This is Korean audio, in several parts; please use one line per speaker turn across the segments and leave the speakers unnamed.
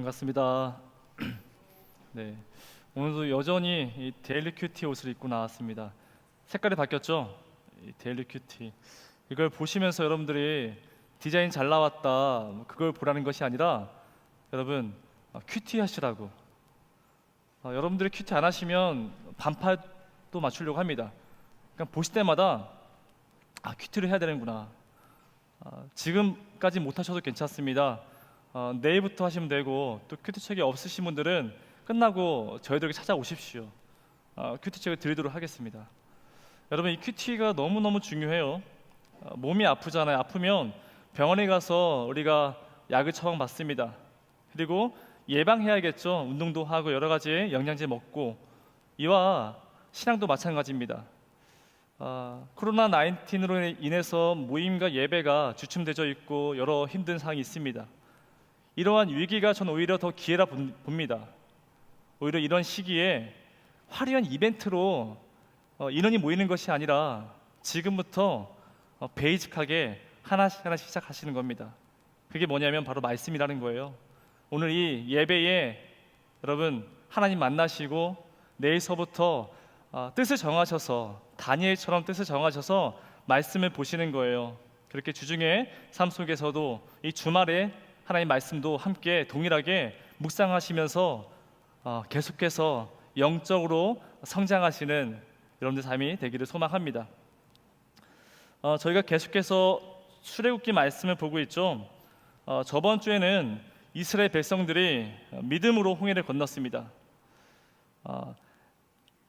반갑습니다. 네, 오늘도 여전히 이 데일리 큐티 옷을 입고 나왔습니다. 색깔이 바뀌었죠? 이 데일리 큐티. 이걸 보시면서 여러분들이 디자인 잘 나왔다 뭐 그걸 보라는 것이 아니라 여러분 아, 큐티 하시라고. 아, 여러분들이 큐티 안 하시면 반팔도 맞추려고 합니다. 그러니까 보실 때마다 아 큐티를 해야 되는구나. 아, 지금까지 못 하셔도 괜찮습니다. 어, 내일부터 하시면 되고 또 큐티 책이 없으신 분들은 끝나고 저희들에게 찾아오십시오. 어, 큐티 책을 드리도록 하겠습니다. 여러분 이 큐티가 너무 너무 중요해요. 어, 몸이 아프잖아요. 아프면 병원에 가서 우리가 약을 처방받습니다. 그리고 예방해야겠죠. 운동도 하고 여러 가지 영양제 먹고 이와 신앙도 마찬가지입니다. 아, 코로나 19으로 인해서 모임과 예배가 주춤되어 있고 여러 힘든 상황이 있습니다. 이러한 위기가 전 오히려 더 기회라 본- 봅니다. 오히려 이런 시기에 화려한 이벤트로 어, 인원이 모이는 것이 아니라 지금부터 어, 베이직하게 하나씩 하나씩 시작하시는 겁니다. 그게 뭐냐면 바로 말씀이라는 거예요. 오늘 이 예배에 여러분 하나님 만나시고 내일서부터 어, 뜻을 정하셔서 다니엘처럼 뜻을 정하셔서 말씀을 보시는 거예요. 그렇게 주중에 삶 속에서도 이 주말에 하나님 말씀도 함께 동일하게 묵상하시면서 어, 계속해서 영적으로 성장하시는 여러분들 삶이 되기를 소망합니다. 어, 저희가 계속해서 출애굽기 말씀을 보고 있죠. 어, 저번 주에는 이스라엘 백성들이 믿음으로 홍해를 건넜습니다. 어,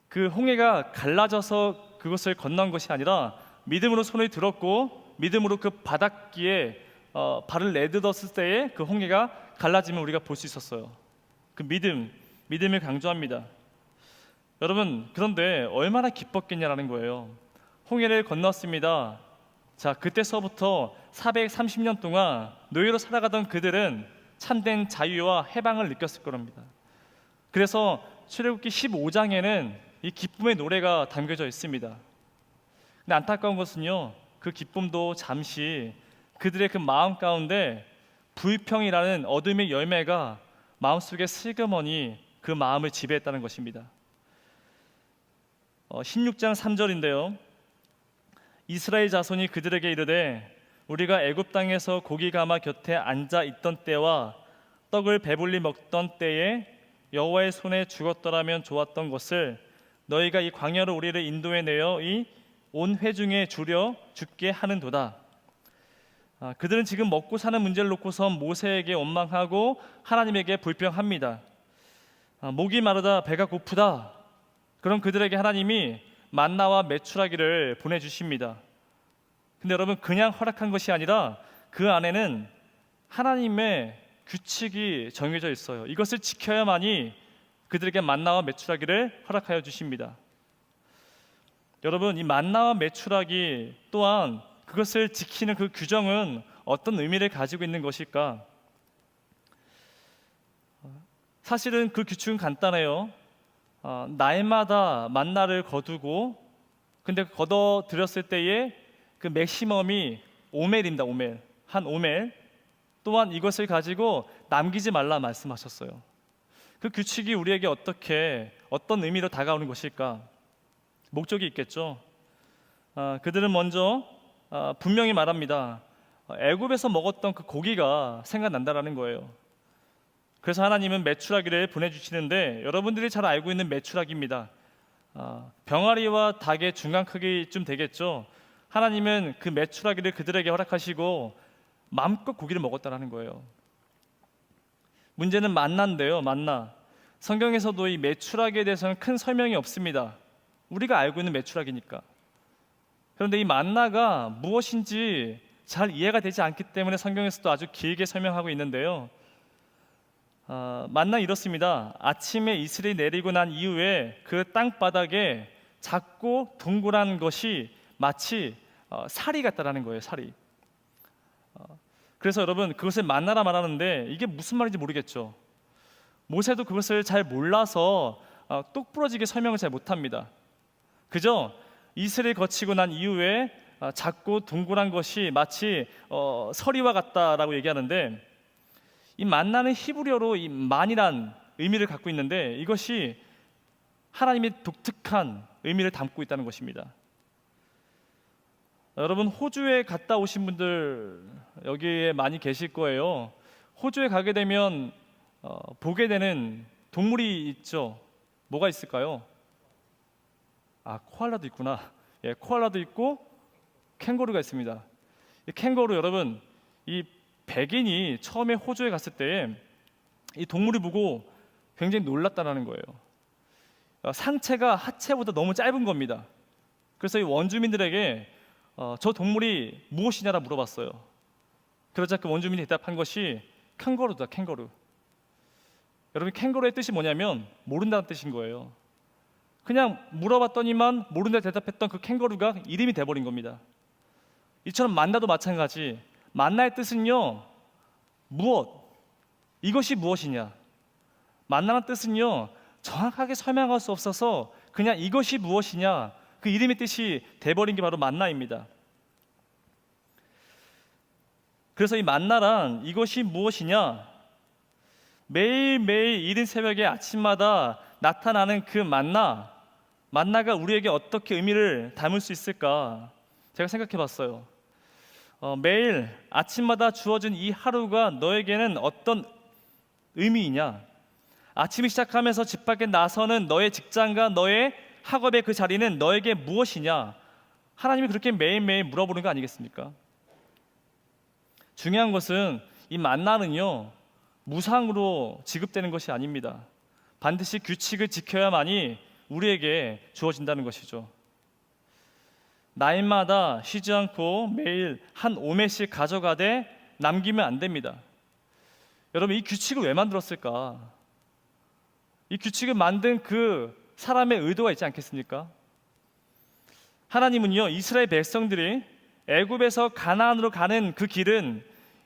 그 홍해가 갈라져서 그것을 건넌 것이 아니라 믿음으로 손을 들었고 믿음으로 그 바닷기에 어, 발을 내딛었을 때에 그 홍해가 갈라짐을 우리가 볼 수 있었어요. 그 믿음, 믿음을 강조합니다. 여러분 그런데 얼마나 기뻤겠냐라는 거예요. 홍해를 건넜습니다. 자 그때서부터 430년 동안 노예로 살아가던 그들은 참된 자유와 해방을 느꼈을 겁니다. 그래서 출애굽기 15장에는 이 기쁨의 노래가 담겨져 있습니다. 근데 안타까운 것은요, 그 기쁨도 잠시 그들의 그 마음 가운데 불평이라는 어둠의 열매가 마음속에 슬그머니 그 마음을 지배했다는 것입니다. 어, 16장 3절인데요. 이스라엘 자손이 그들에게 이르되 우리가 애굽 땅에서 고기 가마 곁에 앉아 있던 때와 떡을 배불리 먹던 때에 여호와의 손에 죽었더라면 좋았던 것을 너희가 이 광야로 우리를 인도해 내어 이 온 회중에 주려 죽게 하는도다. 아, 그들은 지금 먹고 사는 문제를 놓고서 모세에게 원망하고 하나님에게 불평합니다. 아, 목이 마르다 배가 고프다. 그럼 그들에게 하나님이 만나와 메추라기를 보내주십니다. 근데 여러분 그냥 허락한 것이 아니라 그 안에는 하나님의 규칙이 정해져 있어요. 이것을 지켜야만이 그들에게 만나와 메추라기를 허락하여 주십니다. 여러분 이 만나와 메추라기 또한 그것을 지키는 그 규정은 어떤 의미를 가지고 있는 것일까? 사실은 그 규칙은 간단해요. 어, 날마다 만나를 거두고 근데 거둬 들였을 때에 그 맥시멈이 오멜입니다. 오멜 한 오멜 또한 이것을 가지고 남기지 말라 말씀하셨어요. 그 규칙이 우리에게 어떻게 어떤 의미로 다가오는 것일까? 목적이 있겠죠. 아, 그들은 먼저 아, 분명히 말합니다. 아, 애굽에서 먹었던 그 고기가 생각난다라는 거예요. 그래서 하나님은 메추라기를 보내주시는데 여러분들이 잘 알고 있는 메추라기입니다. 아, 병아리와 닭의 중간 크기쯤 되겠죠. 하나님은 그 메추라기를 그들에게 허락하시고 마음껏 고기를 먹었다라는 거예요. 문제는 만나인데요, 만나. 성경에서도 이 메추라기에 대해서는 큰 설명이 없습니다. 우리가 알고 있는 메추라기니까. 그런데 이 만나가 무엇인지 잘 이해가 되지 않기 때문에 성경에서도 아주 길게 설명하고 있는데요. 아, 만나 이렇습니다. 아침에 이슬이 내리고 난 이후에 그 땅바닥에 작고 동그란 것이 마치 어, 살이 같다라는 거예요. 살이. 어, 그래서 여러분 그것을 만나라 말하는데 이게 무슨 말인지 모르겠죠. 모세도 그것을 잘 몰라서 어, 똑부러지게 설명을 잘 못합니다. 그저 이슬을 거치고 난 이후에 어, 작고 동그란 것이 마치 어, 서리와 같다라고 얘기하는데 이 만나는 히브리어로 이 만이란 의미를 갖고 있는데 이것이 하나님의 독특한 의미를 담고 있다는 것입니다. 여러분 호주에 갔다 오신 분들 여기에 많이 계실 거예요. 호주에 가게 되면 어, 보게 되는 동물이 있죠. 뭐가 있을까요? 아 코알라도 있구나. 예, 코알라도 있고 캥거루가 있습니다. 이 캥거루 여러분 이 백인이 처음에 호주에 갔을 때 이 동물을 보고 굉장히 놀랐다는 거예요. 어, 상체가 하체보다 너무 짧은 겁니다. 그래서 이 원주민들에게 어, 저 동물이 무엇이냐라 물어봤어요. 그러자 그 원주민이 대답한 것이 캥거루다, 캥거루. 여러분 캥거루의 뜻이 뭐냐면 모른다는 뜻인 거예요. 그냥 물어봤더니만 모른다 대답했던 그 캥거루가 이름이 돼버린 겁니다. 이처럼 만나도 마찬가지. 만나의 뜻은요 무엇 이것이 무엇이냐 만나는 뜻은요 정확하게 설명할 수 없어서 그냥 이것이 무엇이냐 그 이름의 뜻이 돼버린 게 바로 만나입니다. 그래서 이 만나란 이것이 무엇이냐 매일매일 이른 새벽에 아침마다 나타나는 그 만나 만나가 우리에게 어떻게 의미를 담을 수 있을까 제가 생각해 봤어요. 어, 매일 아침마다 주어진 이 하루가 너에게는 어떤 의미이냐? 아침이 시작하면서 집 밖에 나서는 너의 직장과 너의 학업의 그 자리는 너에게 무엇이냐? 하나님이 그렇게 매일매일 물어보는 거 아니겠습니까? 중요한 것은 이 만나는요 무상으로 지급되는 것이 아닙니다. 반드시 규칙을 지켜야만이 우리에게 주어진다는 것이죠. 날마다 쉬지 않고 매일 한 오매씩 가져가되 남기면 안 됩니다. 여러분 이 규칙을 왜 만들었을까? 이 규칙을 만든 그 사람의 의도가 있지 않겠습니까? 하나님은요 이스라엘 백성들이 애굽에서 가나안으로 가는 그 길은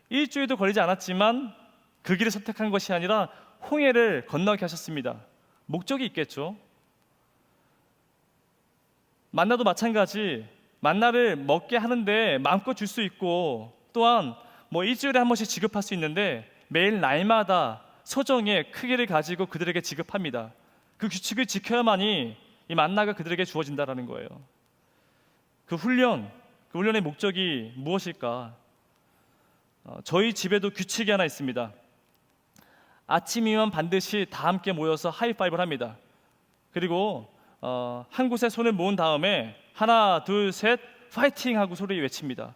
일주일도 걸리지 않았지만 그 길을 선택한 것이 아니라 홍해를 건너게 하셨습니다. 목적이 있겠죠. 만나도 마찬가지 만나를 먹게 하는데 마음껏 줄 수 있고 또한 뭐 일주일에 한 번씩 지급할 수 있는데 매일 날마다 소정의 크기를 가지고 그들에게 지급합니다. 그 규칙을 지켜야만이 이 만나가 그들에게 주어진다라는 거예요. 그 훈련, 그 훈련의 목적이 무엇일까? 어, 저희 집에도 규칙이 하나 있습니다. 아침이면 반드시 다 함께 모여서 하이파이브를 합니다. 그리고 어, 한 곳에 손을 모은 다음에 하나, 둘, 셋, 파이팅 하고 소리 외칩니다.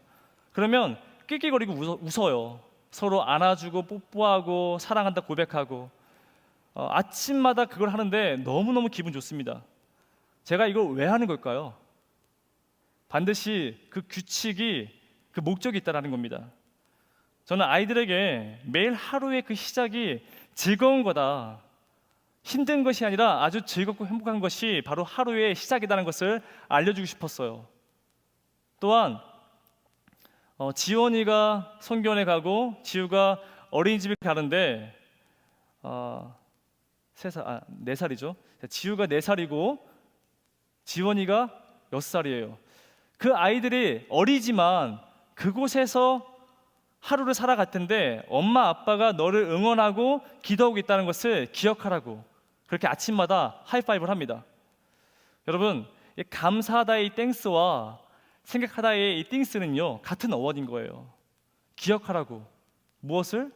그러면 낄낄거리고 웃어, 웃어 요. 서로 안아주고 뽀뽀하고 사랑한다 고백하고 어, 아침마다 그걸 하는데 너무너무 기분 좋습니다. 제가 이걸 왜 하는 걸까요? 반드시 그 규칙이 그 목적이 있다라는 겁니다. 저는 아이들에게 매일 하루의 그 시작이 즐거운 거다. 힘든 것이 아니라 아주 즐겁고 행복한 것이 바로 하루의 시작이라는 것을 알려주고 싶었어요. 또한 어, 지원이가 성교원에 가고 지우가 어린이집에 가는데 어, 세 살, 아, 네 살이죠. 지우가 네 살이고 지원이가 여 살이에요. 그 아이들이 어리지만 그곳에서 하루를 살아갈 텐데 엄마 아빠가 너를 응원하고 기도하고 있다는 것을 기억하라고 그렇게 아침마다 하이파이브를 합니다. 여러분 이 감사하다의 이 땡스와 생각하다의 이 띵스는요 같은 어원인 거예요. 기억하라고 무엇을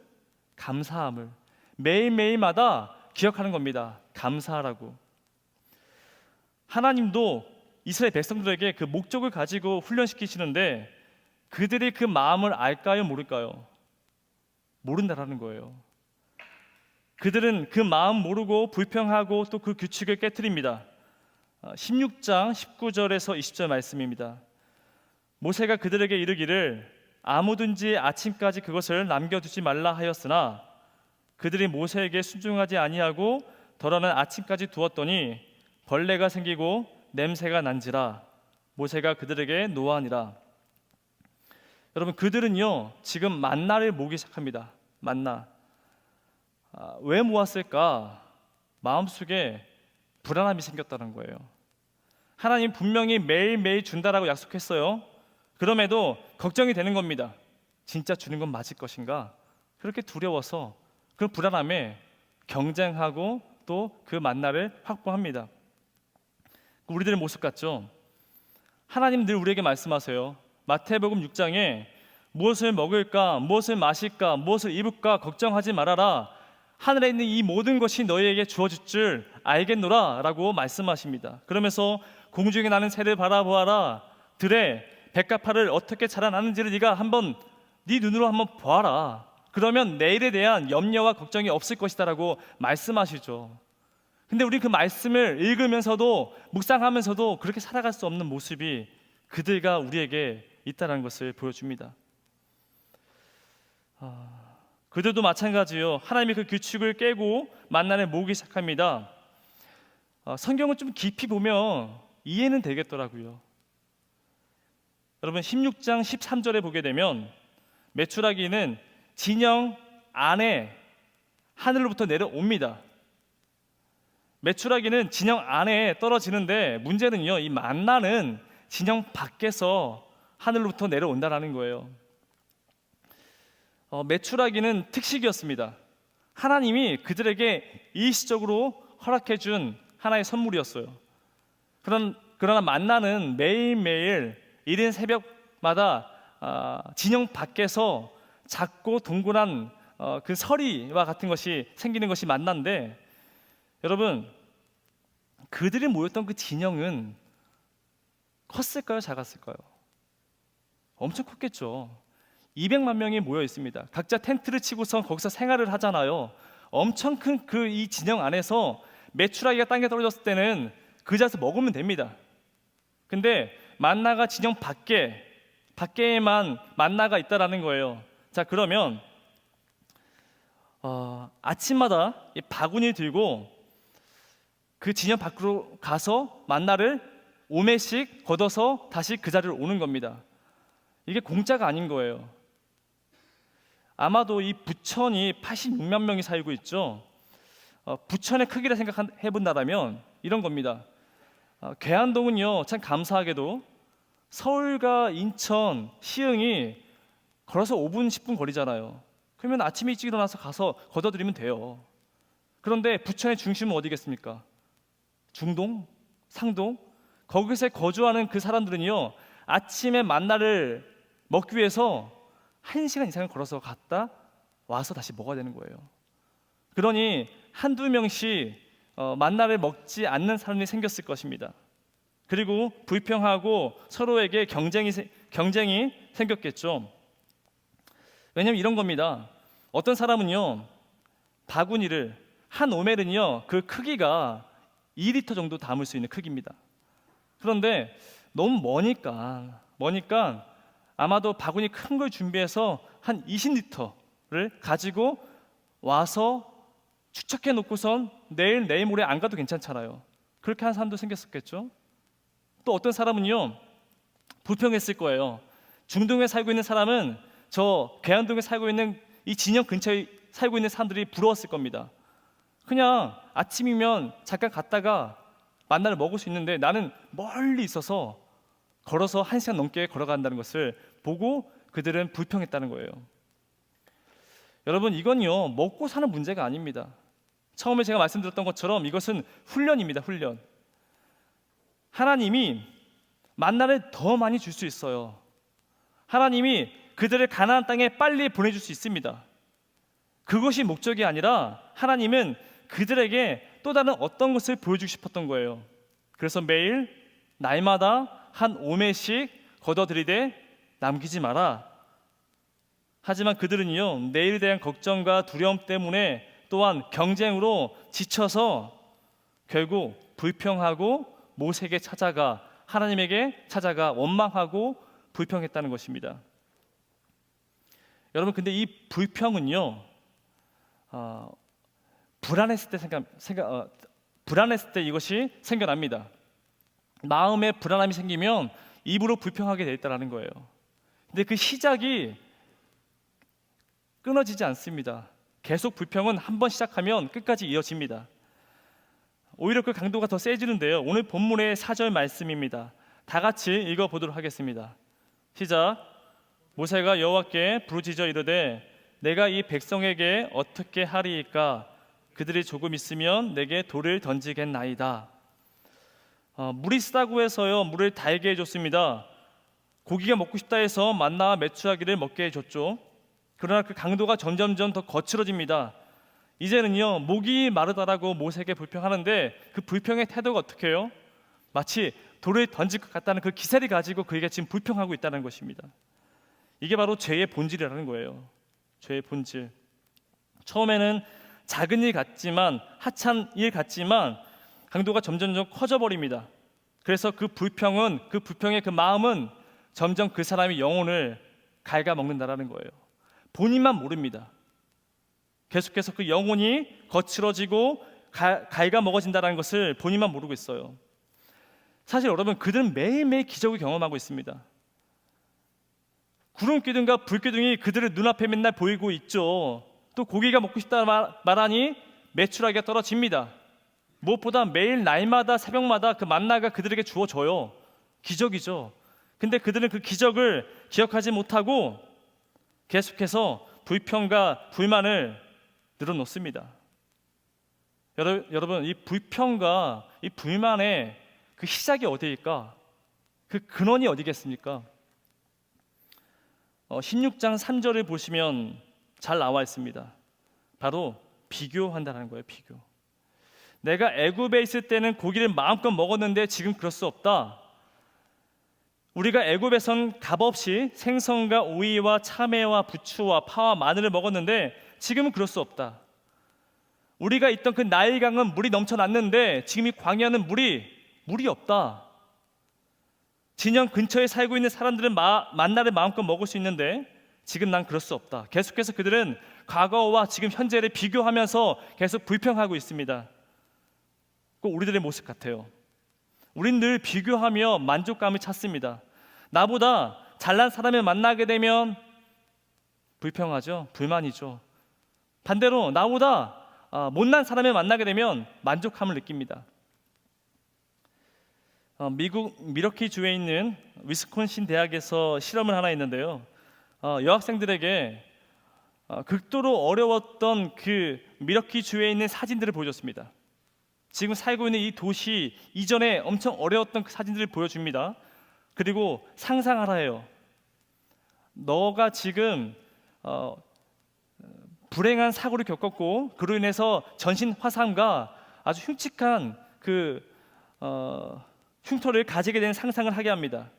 감사함을 매일 매일마다 기억하는 겁니다. 감사하라고 하나님도 이스라엘 백성들에게 그 목적을 가지고 훈련시키시는데 그들이 그 마음을 알까요 모를까요? 모른다라는 거예요. 그들은 그 마음 모르고 불평하고 또 그 규칙을 깨뜨립니다. 16장 19절에서 20절 말씀입니다. 모세가 그들에게 이르기를 아무든지 아침까지 그것을 남겨두지 말라 하였으나 그들이 모세에게 순종하지 아니하고 덜어는 아침까지 두었더니 벌레가 생기고 냄새가 난지라 모세가 그들에게 노하니라 여러분 그들은요 지금 만나를 모기 시작합니다. 만나. 아, 왜 모았을까? 마음속에 불안함이 생겼다는 거예요. 하나님 분명히 매일매일 준다라고 약속했어요. 그럼에도 걱정이 되는 겁니다. 진짜 주는 건 맞을 것인가? 그렇게 두려워서 그 불안함에 경쟁하고 또 그 만나를 확보합니다. 우리들의 모습 같죠? 하나님 늘 우리에게 말씀하세요. 마태복음 6장에 무엇을 먹을까, 무엇을 마실까, 무엇을 입을까 걱정하지 말아라. 하늘에 있는 이 모든 것이 너희에게 주어질 줄 알겠노라 라고 말씀하십니다. 그러면서 공중에 나는 새를 바라보아라. 들에 백합화를 어떻게 자라나는지를 네가 한번 네 눈으로 한번 보아라. 그러면 내일에 대한 염려와 걱정이 없을 것이다라고 말씀하시죠. 근데 우리 그 말씀을 읽으면서도 묵상하면서도 그렇게 살아갈 수 없는 모습이 그들과 우리에게 있다는 것을 보여줍니다. 아, 그들도 마찬가지요. 하나님의 그 규칙을 깨고 만나는 모으기 시작합니다. 아, 성경을 좀 깊이 보면 이해는 되겠더라고요. 여러분 16장 13절에 보게 되면 메추라기는 진영 안에 하늘로부터 내려옵니다. 메추라기는 진영 안에 떨어지는데 문제는요. 이 만나는 진영 밖에서 하늘로부터 내려온다라는 거예요. 어, 메추라기는 특식이었습니다. 하나님이 그들에게 일시적으로 허락해 준 하나의 선물이었어요. 그런 그러나 만나는 매일매일 이른 새벽마다 아, 진영 밖에서 작고 동그란 어, 그 서리와 같은 것이 생기는 것이 만난데 여러분 그들이 모였던 그 진영은 컸을까요, 작았을까요? 엄청 컸겠죠. 200만 명이 모여 있습니다. 각자 텐트를 치고서 거기서 생활을 하잖아요. 엄청 큰 그 이 진영 안에서 메추라기가 땅에 떨어졌을 때는 그 자리에서 먹으면 됩니다. 근데 만나가 진영 밖에 밖에만 만나가 있다라는 거예요. 자 그러면 어, 아침마다 이 바구니 들고 그 진영 밖으로 가서 만나를 5매씩 걷어서 다시 그 자리로 오는 겁니다. 이게 공짜가 아닌 거예요. 아마도 이 부천이 86만 명이 살고 있죠. 어, 부천의 크기를 생각해 본다면 이런 겁니다. 어, 계안동은요, 참 감사하게도 서울과 인천, 시흥이 걸어서 5분, 10분 거리잖아요. 그러면 아침 일찍 일어나서 가서 걷어들이면 돼요. 그런데 부천의 중심은 어디겠습니까? 중동, 상동, 거기서 거주하는 그 사람들은요, 아침에 만나를 먹기 위해서 한 시간 이상을 걸어서 갔다 와서 다시 먹어야 되는 거예요. 그러니 한두 명씩 어, 만나를 먹지 않는 사람이 생겼을 것입니다. 그리고 불평하고 서로에게 경쟁이 세- 경쟁이 생겼겠죠. 왜냐하면 이런 겁니다. 어떤 사람은요 바구니를 한 오멜은요 그 크기가 2리터 정도 담을 수 있는 크기입니다. 그런데 너무 머니까 머니까 아마도 바구니 큰 걸 준비해서 한 20리터를 가지고 와서 축적해 놓고선 내일 내일 모레 안 가도 괜찮잖아요. 그렇게 한 사람도 생겼었겠죠. 또 어떤 사람은요 불평했을 거예요. 중동에 살고 있는 사람은 저 계안동에 살고 있는 이 진영 근처에 살고 있는 사람들이 부러웠을 겁니다. 그냥 아침이면 잠깐 갔다가 만나를 먹을 수 있는데 나는 멀리 있어서 걸어서 한 시간 넘게 걸어간다는 것을 보고 그들은 불평했다는 거예요. 여러분 이건요 먹고 사는 문제가 아닙니다. 처음에 제가 말씀드렸던 것처럼 이것은 훈련입니다. 훈련. 하나님이 만나를 더 많이 줄 수 있어요. 하나님이 그들을 가나안 땅에 빨리 보내줄 수 있습니다. 그것이 목적이 아니라 하나님은 그들에게 또 다른 어떤 것을 보여주고 싶었던 거예요. 그래서 매일 날마다 한 오매씩 걷어들이되 남기지 마라. 하지만 그들은요 내일에 대한 걱정과 두려움 때문에 또한 경쟁으로 지쳐서 결국 불평하고 모세에게 찾아가 하나님에게 찾아가 원망하고 불평했다는 것입니다. 여러분 근데 이 불평은요 어, 불안했을 때 생각, 생각 어, 불안했을 때 이것이 생겨납니다. 마음에 불안함이 생기면 입으로 불평하게 돼 있다라는 거예요. 근데 그 시작이 끊어지지 않습니다. 계속 불평은 한 번 시작하면 끝까지 이어집니다. 오히려 그 강도가 더 세지는데요. 오늘 본문의 사절 말씀입니다. 다 같이 읽어 보도록 하겠습니다. 시작. 모세가 여호와께 부르짖어 이르되 내가 이 백성에게 어떻게 하리이까 그들이 조금 있으면 내게 돌을 던지겠나이다. 어, 물이 쓰다고 해서요 물을 달게 해줬습니다. 고기가 먹고 싶다 해서 만나와 메추라기를 먹게 해줬죠. 그러나 그 강도가 점점점 더 거칠어집니다. 이제는요 목이 마르다라고 모세에게 불평하는데 그 불평의 태도가 어떻게 해요? 마치 돌을 던질 것 같다는 그 기세를 가지고 그에게 지금 불평하고 있다는 것입니다. 이게 바로 죄의 본질이라는 거예요. 죄의 본질. 처음에는 작은 일 같지만 하찮은 일 같지만 강도가 점점점 커져 버립니다. 그래서 그 불평은 그 불평의 그 마음은 점점 그 사람의 영혼을 갉아먹는다라는 거예요. 본인만 모릅니다. 계속해서 그 영혼이 거칠어지고 가- 갉아먹어진다는 것을 본인만 모르고 있어요. 사실 여러분 그들은 매일매일 기적을 경험하고 있습니다. 구름 기둥과 불 기둥이 그들의 눈앞에 맨날 보이고 있죠. 또 고기가 먹고 싶다 말- 말하니 매출하기가 떨어집니다. 무엇보다 매일 날마다 새벽마다 그 만나가 그들에게 주어져요. 기적이죠. 근데 그들은 그 기적을 기억하지 못하고 계속해서 불평과 불만을 늘어놓습니다. 여러- 여러분 이 불평과 이 불만의 그 시작이 어디일까? 그 근원이 어디겠습니까? 어, 16장 3절을 보시면 잘 나와 있습니다. 바로 비교한다는 거예요. 비교. 내가 애굽에 있을 때는 고기를 마음껏 먹었는데 지금 그럴 수 없다. 우리가 애굽에선 값없이 생선과 오이와 참외와 부추와 파와 마늘을 먹었는데 지금은 그럴 수 없다. 우리가 있던 그 나일강은 물이 넘쳐났는데 지금 이 광야는 물이 물이 없다. 진영 근처에 살고 있는 사람들은 마, 만나를 마음껏 먹을 수 있는데 지금 난 그럴 수 없다. 계속해서 그들은 과거와 지금 현재를 비교하면서 계속 불평하고 있습니다. 꼭 우리들의 모습 같아요. 우린 늘 비교하며 만족감을 찾습니다. 나보다 잘난 사람을 만나게 되면 불평하죠. 불만이죠. 반대로 나보다 아, 못난 사람을 만나게 되면 만족함을 느낍니다. 어, 미국 미러키 주에 있는 위스콘신 대학에서 실험을 하나 했는데요. 어, 여학생들에게 어, 극도로 어려웠던 그 미러키 주에 있는 사진들을 보여줬습니다. 지금 살고 있는 이 도시 이전에 엄청 어려웠던 그 사진들을 보여줍니다. 그리고 상상하라 해요. 너가 지금 어, 불행한 사고를 겪었고 그로 인해서 전신 화상과 아주 흉측한 그 어, 흉터를 가지게 된 상상을 하게 합니다.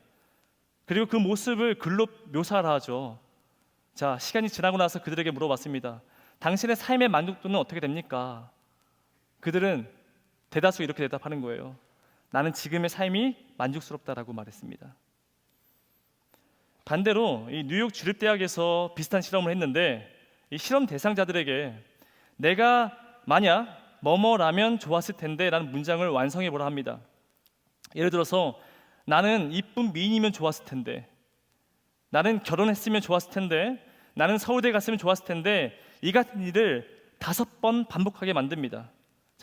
그리고 그 모습을 글로 묘사를 하죠. 자, 시간이 지나고 나서 그들에게 물어봤습니다. 당신의 삶의 만족도는 어떻게 됩니까? 그들은 대다수 이렇게 대답하는 거예요. 나는 지금의 삶이 만족스럽다라고 말했습니다. 반대로 이 뉴욕 주립 대학에서 비슷한 실험을 했는데 이 실험 대상자들에게 내가 만약 뭐뭐라면 좋았을 텐데라는 문장을 완성해 보라 합니다. 예를 들어서 나는 이쁜 미인이면 좋았을 텐데 나는 결혼했으면 좋았을 텐데 나는 서울대 갔으면 좋았을 텐데 이 같은 일을 다섯 번 반복하게 만듭니다.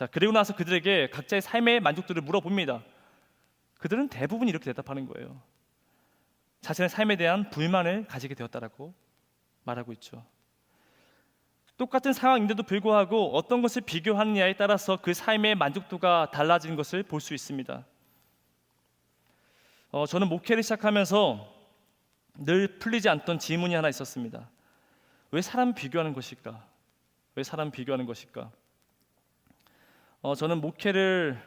자 그리고 나서 그들에게 각자의 삶의 만족도를 물어봅니다. 그들은 대부분 이렇게 대답하는 거예요. 자신의 삶에 대한 불만을 가지게 되었다라고 말하고 있죠. 똑같은 상황인데도 불구하고 어떤 것을 비교하느냐에 따라서 그 삶의 만족도가 달라지는 것을 볼 수 있습니다. 어, 저는 목회를 시작하면서 늘 풀리지 않던 질문이 하나 있었습니다. 왜 사람 비교하는 것일까? 왜 사람 비교하는 것일까? 어, 저는 목회를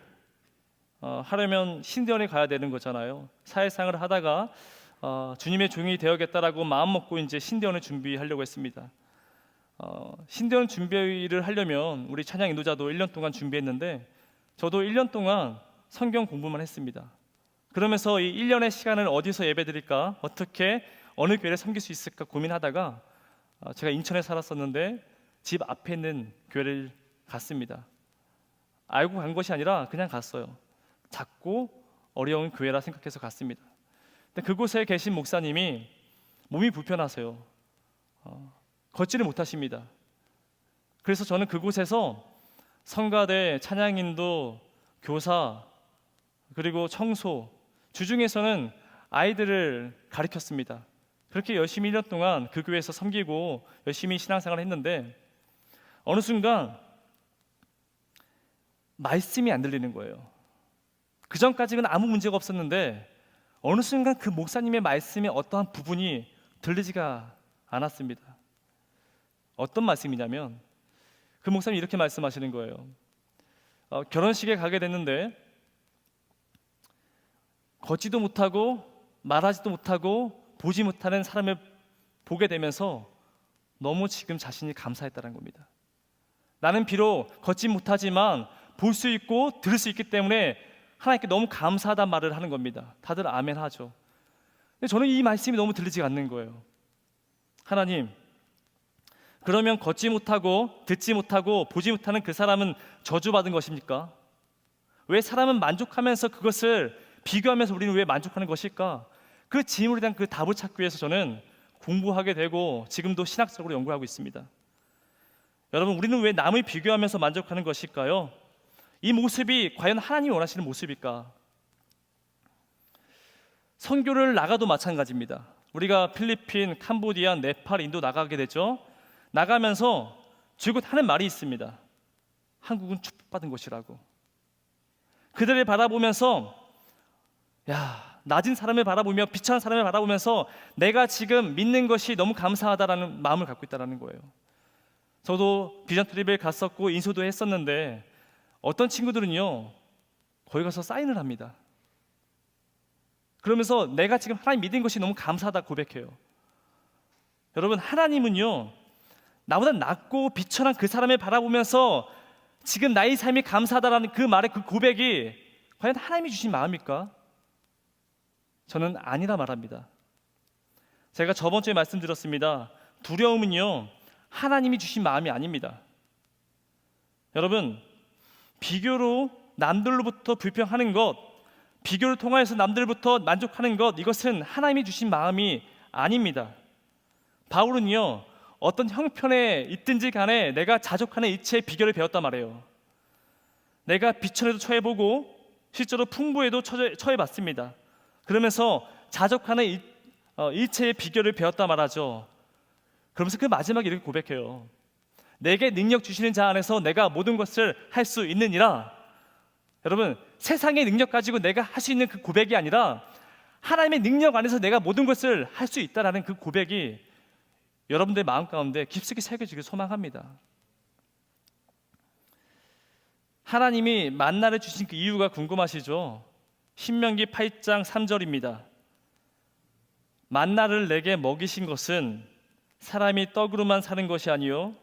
어, 하려면 신대원에 가야 되는 거잖아요. 사회생활 을 하다가 어, 주님의 종이 되어야겠다라고 마음 먹고 이제 신대원을 준비하려고 했습니다. 어, 신대원 준비를 하려면 우리 찬양 인도자도 1년 동안 준비했는데 저도 1년 동안 성경 공부만 했습니다. 그러면서 이 1년의 시간을 어디서 예배드릴까? 어떻게 어느 교회를 섬길 수 있을까 고민하다가 어, 제가 인천에 살았었는데 집 앞에 있는 교회를 갔습니다. 알고 간 것이 아니라 그냥 갔어요. 작고 어려운 교회라 생각해서 갔습니다. 근데 그곳에 계신 목사님이 몸이 불편하세요. 어, 걷지를 못하십니다. 그래서 저는 그곳에서 성가대, 찬양인도, 교사 그리고 청소 주중에서는 아이들을 가르쳤습니다. 그렇게 열심히 1년 동안 그 교회에서 섬기고 열심히 신앙생활을 했는데 어느 순간 말씀이 안 들리는 거예요. 그 전까지는 아무 문제가 없었는데 어느 순간 그 목사님의 말씀의 어떠한 부분이 들리지가 않았습니다. 어떤 말씀이냐면 그 목사님이 이렇게 말씀하시는 거예요. 어, 결혼식에 가게 됐는데 걷지도 못하고 말하지도 못하고 보지 못하는 사람을 보게 되면서 너무 지금 자신이 감사했다는 겁니다. 나는 비록 걷지 못하지만 볼 수 있고 들을 수 있기 때문에 하나님께 너무 감사하다는 말을 하는 겁니다. 다들 아멘 하죠. 근데 저는 이 말씀이 너무 들리지 않는 거예요. 하나님, 그러면 걷지 못하고 듣지 못하고 보지 못하는 그 사람은 저주받은 것입니까? 왜 사람은 만족하면서 그것을 비교하면서 우리는 왜 만족하는 것일까? 그 질문에 대한 그 답을 찾기 위해서 저는 공부하게 되고 지금도 신학적으로 연구하고 있습니다. 여러분, 우리는 왜 남을 비교하면서 만족하는 것일까요? 이 모습이 과연 하나님이 원하시는 모습일까? 선교를 나가도 마찬가지입니다. 우리가 필리핀, 캄보디아, 네팔, 인도 나가게 되죠. 나가면서 줄곧 하는 말이 있습니다. 한국은 축복받은 곳이라고. 그들을 바라보면서 야, 낮은 사람을 바라보며 비천한 사람을 바라보면서 내가 지금 믿는 것이 너무 감사하다라는 마음을 갖고 있다라는 거예요. 저도 비전 트립을 갔었고 인소도 했었는데 어떤 친구들은요 거기 가서 사인을 합니다. 그러면서 내가 지금 하나님 믿은 것이 너무 감사하다 고백해요. 여러분 하나님은요 나보다 낫고 비천한 그 사람을 바라보면서 지금 나의 삶이 감사하다라는 그 말의 그 고백이 과연 하나님이 주신 마음일까? 저는 아니라 말합니다. 제가 저번 주에 말씀드렸습니다. 두려움은요 하나님이 주신 마음이 아닙니다. 여러분 비교로 남들로부터 불평하는 것, 비교를 통하여서 남들부터 만족하는 것 이것은 하나님이 주신 마음이 아닙니다. 바울은요 어떤 형편에 있든지 간에 내가 자족하는 이치의 비결을 배웠단 말이에요. 내가 비천에도 처해보고 실제로 풍부에도 처해, 처해봤습니다. 그러면서 자족하는 이, 어, 일체의 비결을 배웠다 말하죠. 그러면서 그 마지막에 이렇게 고백해요. 내게 능력 주시는 자 안에서 내가 모든 것을 할 수 있느니라. 여러분, 세상의 능력 가지고 내가 할 수 있는 그 고백이 아니라 하나님의 능력 안에서 내가 모든 것을 할 수 있다라는 그 고백이 여러분들의 마음 가운데 깊숙이 새겨지길 소망합니다. 하나님이 만나를 주신 그 이유가 궁금하시죠? 신명기 8장 3절입니다. 만나를 내게 먹이신 것은 사람이 떡으로만 사는 것이 아니요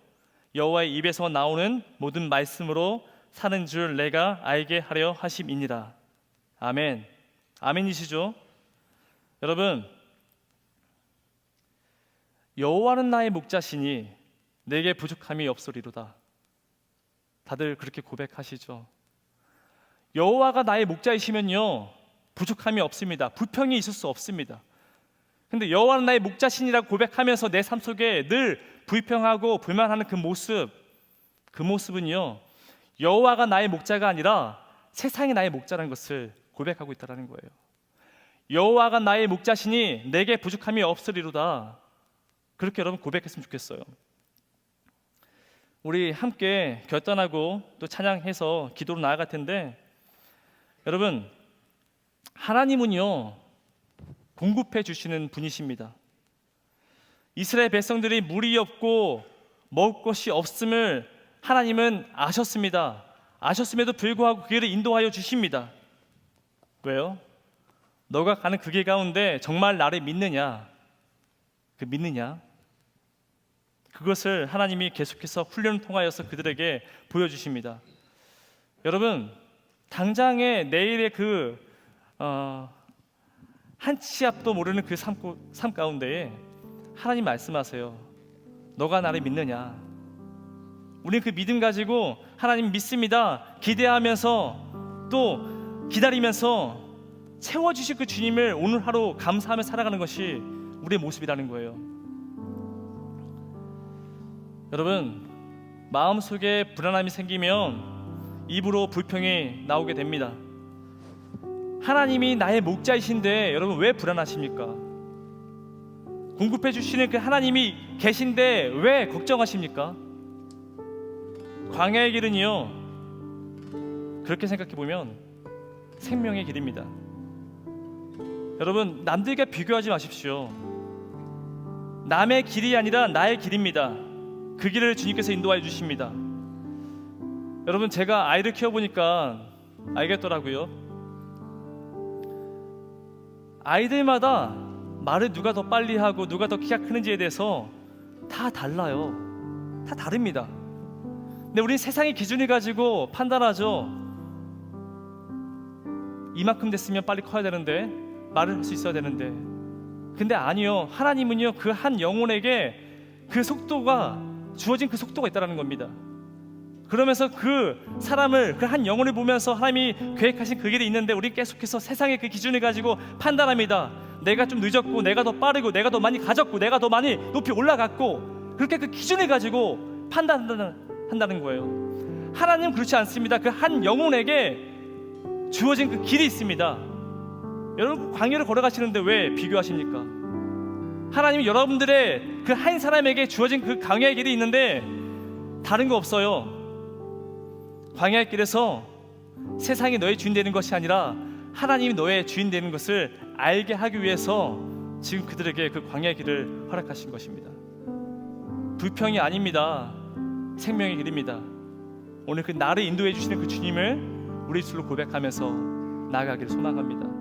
여호와의 입에서 나오는 모든 말씀으로 사는 줄 내가 알게 하려 하심이니라. 아멘. 아멘이시죠? 여러분 여호와는 나의 목자시니 내게 부족함이 없으리로다. 다들 그렇게 고백하시죠. 여호와가 나의 목자이시면요 부족함이 없습니다. 불평이 있을 수 없습니다. 근데 여호와는 나의 목자신이라고 고백하면서 내 삶 속에 늘 불평하고 불만하는 그 모습, 그 모습은요 여호와가 나의 목자가 아니라 세상이 나의 목자라는 것을 고백하고 있다라는 거예요. 여호와가 나의 목자시니 내게 부족함이 없으리로다. 그렇게 여러분 고백했으면 좋겠어요. 우리 함께 결단하고 또 찬양해서 기도로 나아갈 텐데 여러분 하나님은요 공급해 주시는 분이십니다. 이스라엘 백성들이 물이 없고 먹을 것이 없음을 하나님은 아셨습니다. 아셨음에도 불구하고 그 길을 인도하여 주십니다. 왜요? 너가 가는 그 길 가운데 정말 나를 믿느냐? 그 믿느냐? 그것을 하나님이 계속해서 훈련을 통하여서 그들에게 보여주십니다. 여러분, 당장의 내일의 그 어, 한치 앞도 모르는 그 삶, 삶 가운데에 하나님 말씀하세요. 너가 나를 믿느냐? 우리 그 믿음 가지고 하나님 믿습니다. 기대하면서 또 기다리면서 채워 주실 그 주님을 오늘 하루 감사하며 살아가는 것이 우리의 모습이라는 거예요. 여러분 마음 속에 불안함이 생기면 입으로 불평이 나오게 됩니다. 하나님이 나의 목자이신데 여러분 왜 불안하십니까? 공급해 주시는 그 하나님이 계신데 왜 걱정하십니까? 광야의 길은요. 그렇게 생각해 보면 생명의 길입니다. 여러분 남들과 비교하지 마십시오. 남의 길이 아니라 나의 길입니다. 그 길을 주님께서 인도하여 주십니다. 여러분 제가 아이를 키워 보니까 알겠더라고요. 아이들마다 말을 누가 더 빨리 하고 누가 더 키가 크는지에 대해서 다 달라요. 다 다릅니다. 근데 우린 세상의 기준을 가지고 판단하죠. 이만큼 됐으면 빨리 커야 되는데 말을 할 수 있어야 되는데 근데 아니요 하나님은요 그 한 영혼에게 그 속도가 주어진 그 속도가 있다라는 겁니다 그러면서 그 사람을 그 한 영혼을 보면서 하나님이 계획하신 그 길이 있는데 우리 계속해서 세상의 그 기준을 가지고 판단합니다 내가 좀 늦었고 내가 더 빠르고 내가 더 많이 가졌고 내가 더 많이 높이 올라갔고 그렇게 그 기준을 가지고 판단한다는 한다는 거예요 하나님 은 그렇지 않습니다 그 한 영혼에게 주어진 그 길이 있습니다. 여러분 광야를 걸어가시는데 왜 비교하십니까? 하나님이 여러분들의 그 한 사람에게 주어진 그 광야의 길이 있는데 다른 거 없어요. 광야의 길에서 세상이 너의 주인 되는 것이 아니라 하나님이 너의 주인 되는 것을 알게 하기 위해서 지금 그들에게 그 광야의 길을 허락하신 것입니다. 불평이 아닙니다. 생명의 길입니다. 오늘 그 나를 인도해 주시는 그 주님을 우리 입술로 고백하면서 나아가기를 소망합니다.